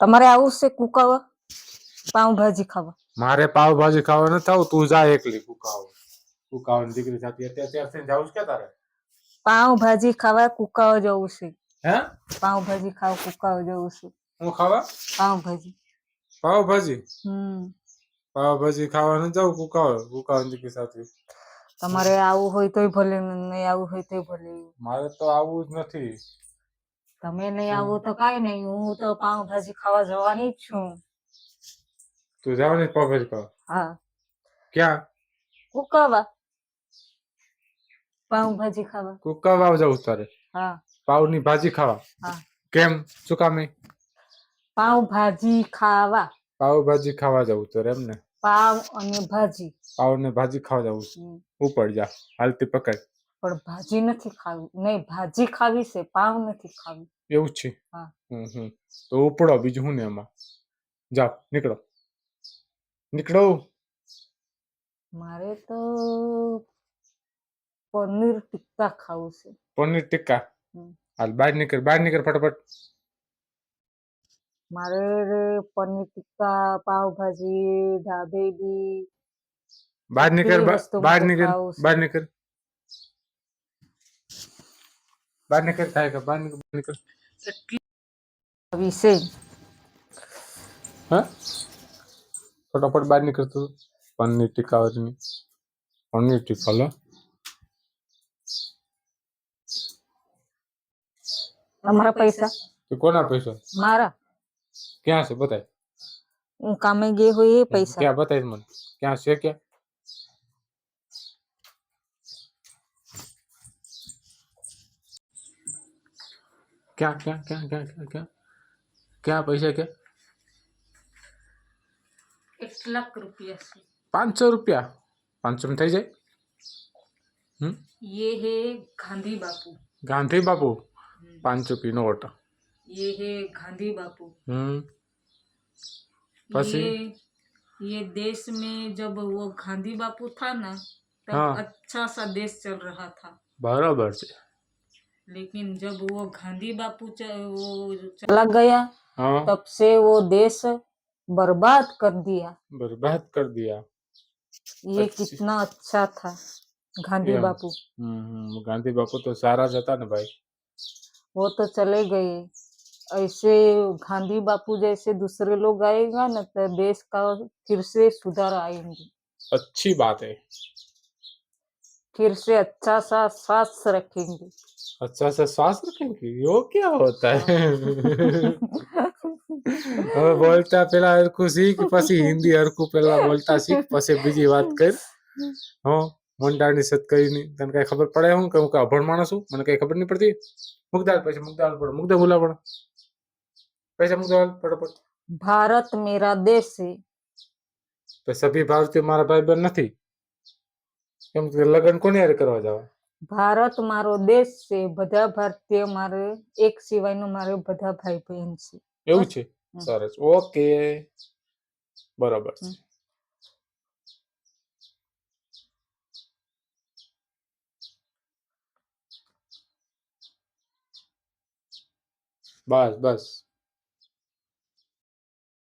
તમારે આવું છે કુકાવા? પાઉંભાજી ખાવા. મારે પાવભાજી ખાવા નથી આવું તું જા એકલી કુકાવ. કુકાવાની દીકરી સાથે અત્યારે ત્યાં થઈને જાવું છે તારે? પાઉંભાજી ખાવા કુકાવા જવું છે. હે? પાઉંભાજી ખાવા કુકાવા જવું છે. હું ખાવા? પાઉંભાજી. પાવભાજી હમ. પાવભાજી ખાવા નથી જાવ કુકાવ. કુકાવાની દીકરી સાથે. તમારે આવું હોય તોય ભલે નહીં આવું હોય તોય ભલે. મારે તો આવું જ નથી. તમે નહીં આવો તો કઈ નહીં હું તો પાઉંભાજી ખાવા જવાની જ છું. તું જવાની પાવભાજી ખાવા? હા. ક્યાં? કુકાવા. પાઉંભાજી ખાવા. કુકાવા જવું તારે. હા. પાઉની ભાજી ખાવા. હા. કેમ? શું કામે? પાઉંભાજી ખાવા. પાવભાજી ખાવા જવું તારે એમ ને? પાવ અને ભાજી. પાવ ને ભાજી ખાવા જવું. ઉપર જા હાલતી પકડ પણ ભાજી નથી ખાવી. નહીં ભાજી ખાવી છે પાવ નથી ખાવી. એવું છે? હા. હમ તો ઉપડો બીજું શું ને એમાં? જાઓ નીકળો. નીકળો. મારે તો પનીર ટિક્કા ખાવું છે. પનીર ટિક્કા? હાલ બહાર નીકળ બહાર નીકળ ફટાફટ. મારે પનીર ટિક્કા પાવભાજી ઢાબેલી. બહાર નીકળ બહાર નીકળ બહાર નીકળ. बाहर निकल खाएगा बाहर निकल निकल। अभी से। हाँ? फटाफट बाहर निकल तो पन्नी टिका और नहीं पन्नी टिका लो। हमारा पैसा। तो कौन पैसा? मारा क्या से बताए। काम में गए हुए पैसा। क्या बताए मन? क्या से क्या? क्या क्या क्या क्या क्या क्या? क्या पैसा क्या? एक लाख रुपया पाँच सौ रुपया। पाँच सौ में થઈ જાય हम्म? ये है गांधी बापू। गांधी बापू? हम्म। पाँच की नोट ये है गांधी बापू। हम्म। ये, ये देश में जब वो गांधी बापू था ना तब हाँ। अच्छा सा देश चल रहा था। बराबर से। लेकिन जब वो गांधी बापू च- वो चला गया હા तब से वो देश बर्बाद कर दिया। बर्बाद कर दिया। ये अच्छी- कितना अच्छा था गांधी। बापू। हम्म हम्म, गांधी बापू तो सारा जता ना भाई। वो तो चले गए। ऐसे गांधी बापू जैसे दूसरे लोग आएगा ना तो देश का फिर से सुधार आएँगे। अच्छी बात है। फिर से अच्छा सा स्वास्थ्य रखेंगे। अच्छा सा श्वास रखेंगे यो क्या होता है હવે બોલતા પેલા હરખું શીખ પછી હિન્દી હરખું પેલા બોલતા શીખ પછી બીજી વાત કર હો મોંડાની સત કરીને તને કઈ ખબર પડે હું કે હું કઈ અભણ માણસ છું મને કઈ ખબર નહીં પડતી મુગદાલ પછી મુગદાલ પડે મુગદા બોલા પણ પૈસા મુગદાલ ફટાફટ भारत मेरा देश है તો સભી ભારતીય મારા ભાઈ બહેન નથી કેમ કે લગ્ન કોની હારે કરવા જાવ ભારત મારો દેશ છે બધા ભારતીય મારે એક સિવાયનો મારે બધા ભાઈ બહેન છે. એવું છે? સરસ. ઓકે. બરાબર છે. બસ બસ.